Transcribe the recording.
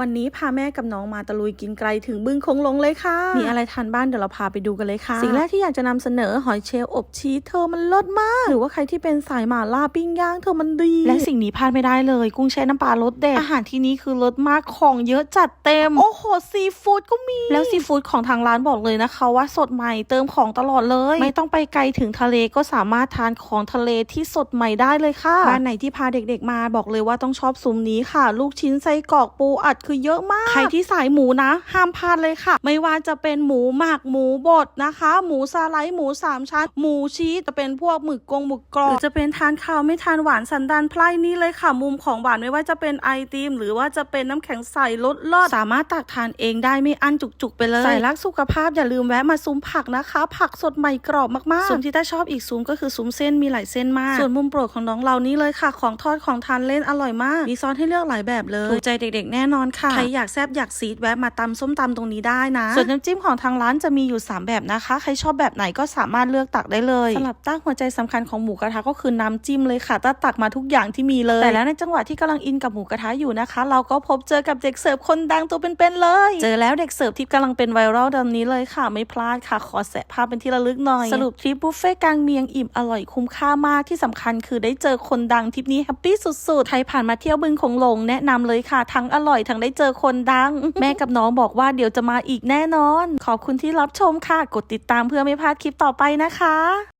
วันนี้พาแม่กับน้องมาตะลุยกินไกลถึงบึงคงหลงเลยค่ะ มีอะไรทานบ้านเดี๋ยวเราพาไปดูกันเลยค่ะ สิ่งแรกที่อยากจะนำเสนอหอยเชลล์อบชีสเธอมันเลิศมาก หรือว่าใครที่เป็นสายหม่าล่าปิ้งย่างเธอมันดี และสิ่งนี้พลาดไม่ได้เลย กุ้งแช่น้ำปลารสเด็ด อาหารที่นี้คือรสมากของเยอะจัดเต็ม โอ้โหซีฟู้ดก็มี แล้วซีฟู้ดของทางร้านบอกเลยนะคะ ว่าสดใหม่เติมของตลอดเลย ไม่ต้องไปไกลถึงทะเลก็สามารถทานของทะเลที่สดใหม่ได้เลยค่ะบ้านไหนที่พาเด็กๆมาบอกเลยว่าต้องชอบซุ้มนี้ค่ะ ลูกชิ้นไส้กรอกปูอัดคือเยอะมาก ใครที่สายหมูนะ ห้ามพลาดเลยค่ะ ไม่ว่าจะเป็นหมูหมักหมูบดนะคะ หมูสไลด์หมูสามชั้น หมูชีสจะเป็นพวกหมึกกงหมึกกรอบหรือจะเป็นทานข้าวไม่ทานหวานสันดานไพร่นี่เลยค่ะ มุมของหวานไม่ว่าจะเป็นไอติมหรือว่าจะเป็นน้ำแข็งใสลดเลิศสามารถตักทานเองได้ไม่อั้นจุกๆไปเลยใส่รักสุขภาพอย่าลืมแวะมาซุ้มผักนะคะ ผักสดใหม่กรอบมากๆส่วนที่ต้าชอบอีกซุ้มก็คือซุ้มเส้นมีหลายเส้นมาก ส่วนมุมโปรดของน้องเรานี่เลยค่ะ ของทอดของทานเล่นอร่อยมาก มีซอสให้เลือกหลายแบบเลยถูกใจเด็กๆแน่นอนค่ะ ใครอยากแซบอยากซีดแวะมาตำส้มตำตรงนี้ได้นะ ส่วนน้ำจิ้มของทางร้านจะมีอยู่ 3 แบบนะคะ ใครชอบแบบไหนก็สามารถเลือกตักได้เลยสำหรับตั้งหัวใจสำคัญของหมูกระทะก็คือน้ำจิ้มเลยค่ะต้าตักมาทุกอย่างที่มีเลย แต่แล้วในจังหวะที่กำลังอินกับหมูกระทะอยู่นะคะ เราก็พบเจอกับเด็กเสิร์ฟคนดังตัวเป็นๆเลย เจอแล้วเด็กเสิร์ฟที่กำลังเป็นไวรัลตอนนี้เลยค่ะ ไม่พลาดค่ะขอแสะภาพเป็นที่ระลึกหน่อย สรุปทริปบุฟเฟ่ต์กลางเมียงอิ่มอร่อยคุ้มค่ามากที่สำคัญคือได้เจอคนดังทริปนี้แฮปปี้สุดๆใครผ่านมาเที่ยวบึงคงหลงแนะนำเลยค่ะทั้งอร่อยทั้งได้เจอคนดัง แม่กับน้องบอกว่าเดี๋ยวจะมาอีกแน่นอน ขอบคุณที่รับชมค่ะ กดติดตามเพื่อไม่พลาดคลิปต่อไปนะคะ